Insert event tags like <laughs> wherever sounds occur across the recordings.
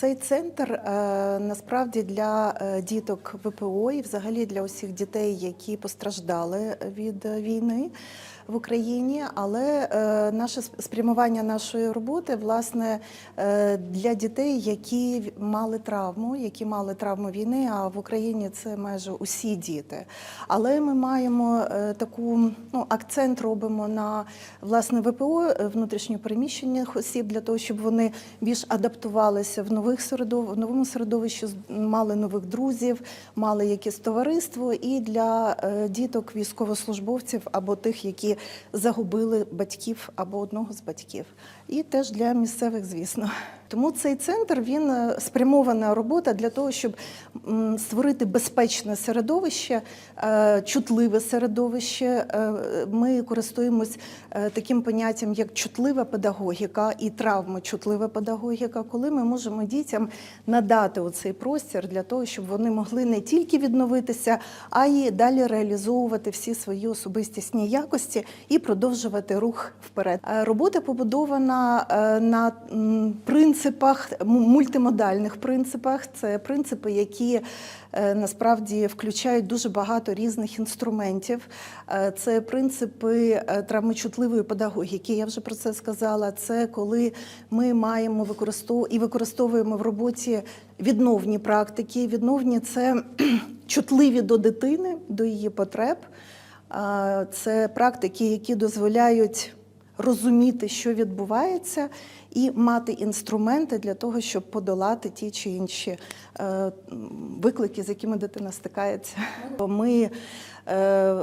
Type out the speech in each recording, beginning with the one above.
Цей центр е, насправді для е, діток ВПО і взагалі для усіх дітей, які постраждали від е, війни в Україні. Але е, наше спрямування нашої роботи власне е, для дітей, які мали травму, які мали травму війни. А в Україні це майже усі діти. Але ми маємо е, таку ну, акцент робимо на власне ВПО внутрішньопереміщених осіб для того, щоб вони більш адаптувалися в нових середов... в новому середовищі, мали нових друзів, мали якесь товариство, і для діток військовослужбовців або тих, які загубили батьків або одного з батьків, і теж для місцевих, звісно. Тому цей центр він е, спрямована робота для того, щоб створити безпечне середовище, е, чутливе середовище. Е, Ми користуємось таким поняттям, як чутлива педагогіка і травмочутлива педагогіка, коли ми можемо дітям надати оцей простір для того, щоб вони могли не тільки відновитися, а й далі реалізовувати всі свої особистісні якості і продовжувати рух вперед. Е, Робота побудована е, на принципах мультимодальних принципах. Це принципи, які е, насправді включають дуже багато різних інструментів. Це принципи травмочутливої педагогіки. Я вже про це сказала. Це коли ми маємо використовувати і використовуємо в роботі відновні практики. Відновні це <clears throat> чутливі до дитини, до її потреб. Це практики, які дозволяють розуміти, що відбувається, і мати інструменти для того, щоб подолати ті чи інші е, виклики, з якими дитина стикається. Ми е,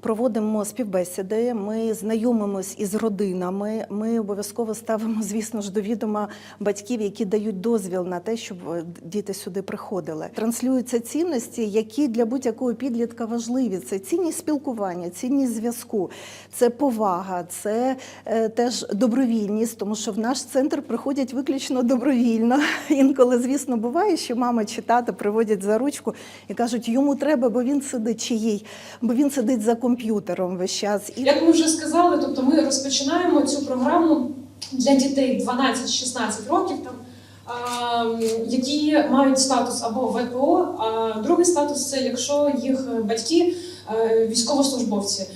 проводимо співбесіди, ми знайомимось із родинами. Ми обов'язково ставимо, звісно ж, до відома батьків, які дають дозвіл на те, щоб е, діти сюди приходили. Транслюються цінності, які для будь-якого підлітка важливі. Це цінність спілкування, цінність зв'язку, це повага, це теж добровільність, тому що в наш центр приходять виключно добровільно. <laughs> Інколи, звісно, буває, що мама чи тато приводять за ручку і кажуть, йому треба, бо він сидить чи їй, бо він сидить за комп'ютером весь час. І Як ми вже сказали, тобто ми розпочинаємо цю програму для дітей 12-16 років, там, а, які мають статус або ВПО, а другий статус це якщо їх батьки е, військовослужбовці.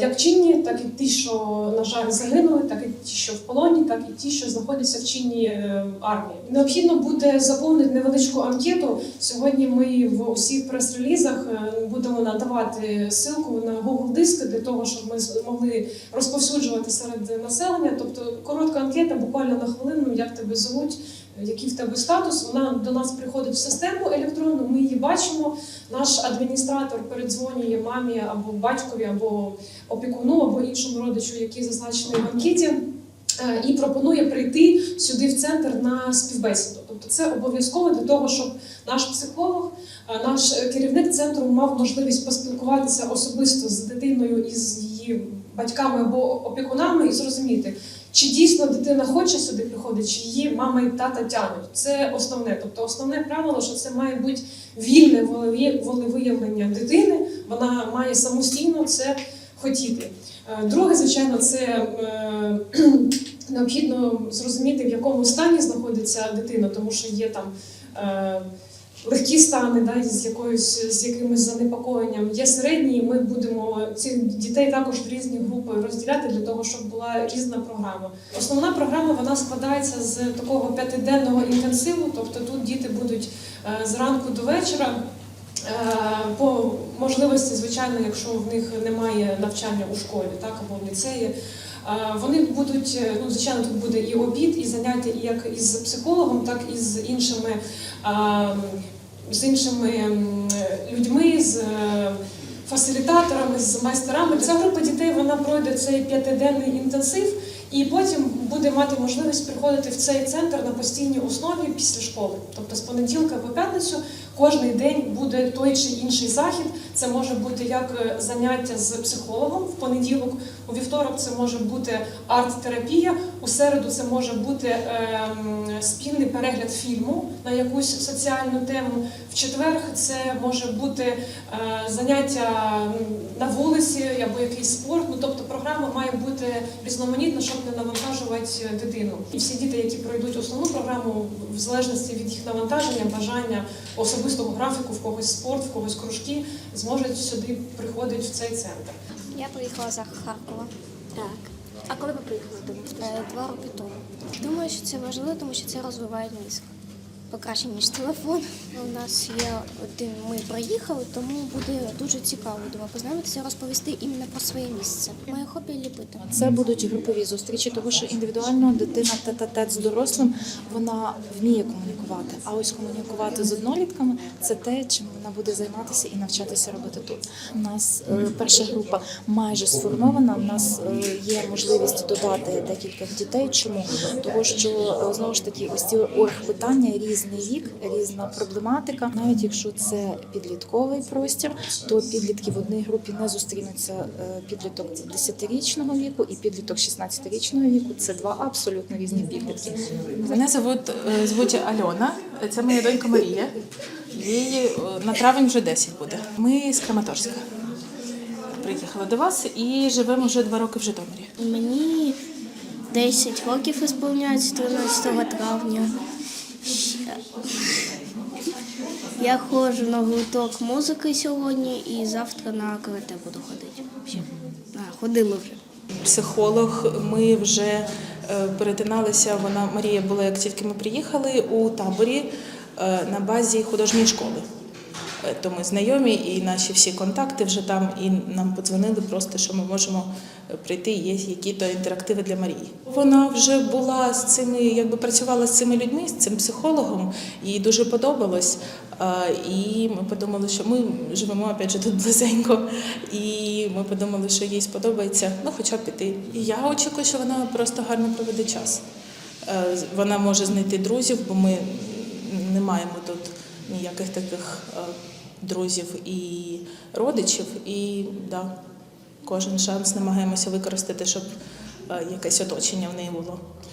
Як чинні, так і ті, що, на жаль, загинули, так і ті, що в полоні, так і ті, що знаходяться в чинній е, армії. Необхідно буде заповнити невеличку анкету. Сьогодні ми в усіх прес-релізах е, будемо надавати ссылку на Google диски для того, щоб ми змогли розповсюджувати серед населення. Тобто коротка анкета, буквально на хвилину, як тебе звуть, який в тебе статус. Вона до нас приходить в систему електронну. Ми її бачимо. Наш адміністратор передзвонює мамі або батькові, або опікуну, або іншому родичу, який зазначений в анкеті. е, І пропонує прийти сюди в центр на співбесіду. Тобто це обов'язково для того, щоб наш психолог, е, наш керівник центру мав можливість поспілкуватися особисто з дитиною і з її батьками або опікунами і зрозуміти, чи дійсно дитина хоче сюди приходити, чи її мама і тата тягнуть. Це основне. Тобто основне правило, що це має бути вільне волевиявлення дитини. Вона має самостійно це хотіти. Е, Друге, звичайно, це е, <clears throat> необхідно зрозуміти, в якому стані знаходиться дитина, тому що є там. Легкі стани, да, з якоюсь з якимось занепокоєнням. Є середні, ми будемо цих дітей також в різні групи розділяти для того, щоб була різна програма. Основна програма вона складається з такого п'ятиденного інтенсиву, тобто тут діти будуть е, зранку до вечора. Е, По можливості, звичайно, якщо в них немає навчання у школі, так або в ліцеї. Е, Вони будуть, е, ну звичайно, тут буде і обід, і заняття як із психологом, так і з іншими, з іншими людьми, з е, фасилітаторами, з майстерами. Ця група дітей вона пройде цей п'ятиденний інтенсив, і потім буде мати можливість приходити в цей центр на постійній основі після школи. Тобто з понеділка по п'ятницю кожний день буде той чи інший захід. Це може бути як е, заняття з психологом в понеділок, у вівторок це може бути арт-терапія, у середу це може бути ем, спільний перегляд фільму на якусь соціальну тему. В четвер це може бути е, заняття на вулиці або якийсь спорт. Ну тобто програма має бути різноманітна, щоб не навантажувати дитину. І всі діти, які пройдуть основну програму, в залежності від їх навантаження, бажання особистого графіку, в когось спорт, в когось кружки, зможуть сюди приходити в цей центр. Я приїхала з Харкова Так. А коли ви приїхали до е, два роки тому. Думаю, що це важливо, тому що це розвиває мізк. Покраще, ніж телефон. У нас є один, ми приїхали, тому буде дуже цікаво думаю, познайомитися, розповісти іменно про своє місце. Моє хобі ліпити. Це будуть групові зустрічі, тому що індивідуально дитина тет-а-тет з дорослим вона вміє комунікувати. А ось комунікувати з однолітками це те, чим вона буде займатися і навчатися робити тут. У нас е, перша група майже сформована. У нас е, є можливість додати декілька дітей. Чому? Тому що е, знову ж таки, ось ці оргпитання, різний вік, різна проблематика. Навіть якщо це підлітковий простір, то підлітки в одній групі не зустрінуться е, підліток 10-річного віку і підліток 16-річного віку. Це два абсолютно різні підлітки. Мене звуть, е, звуть Альона, це моя донька Марія. Їй е, на травень вже 10 буде. Ми з Краматорська. Приїхали до вас і живемо вже два роки в Житомирі. Мені 10 років ісполняється 13 травня. Я ходжу на гурток музики сьогодні і завтра на карате буду ходити. А, ходила вже. Психолог, ми вже е, перетиналися. Вона Марія була, як тільки ми приїхали у таборі е, на базі художньої школи. Е, То ми знайомі, і наші всі контакти вже там, і нам подзвонили просто, що ми можемо е, прийти, є які-то інтерактиви для Марії. Вона вже була з цими, якби працювала з цими людьми, з цим психологом, їй дуже подобалось. І ми подумали, що ми живемо опять же тут близенько, і ми подумали, що їй сподобається, ну хоча б піти. І я очікую, що вона просто гарно проведе час. Е, Вона може знайти друзів, бо ми не маємо тут ніяких таких е, друзів і родичів. І да, кожен шанс намагаємося використати, щоб е, якесь оточення в неї було.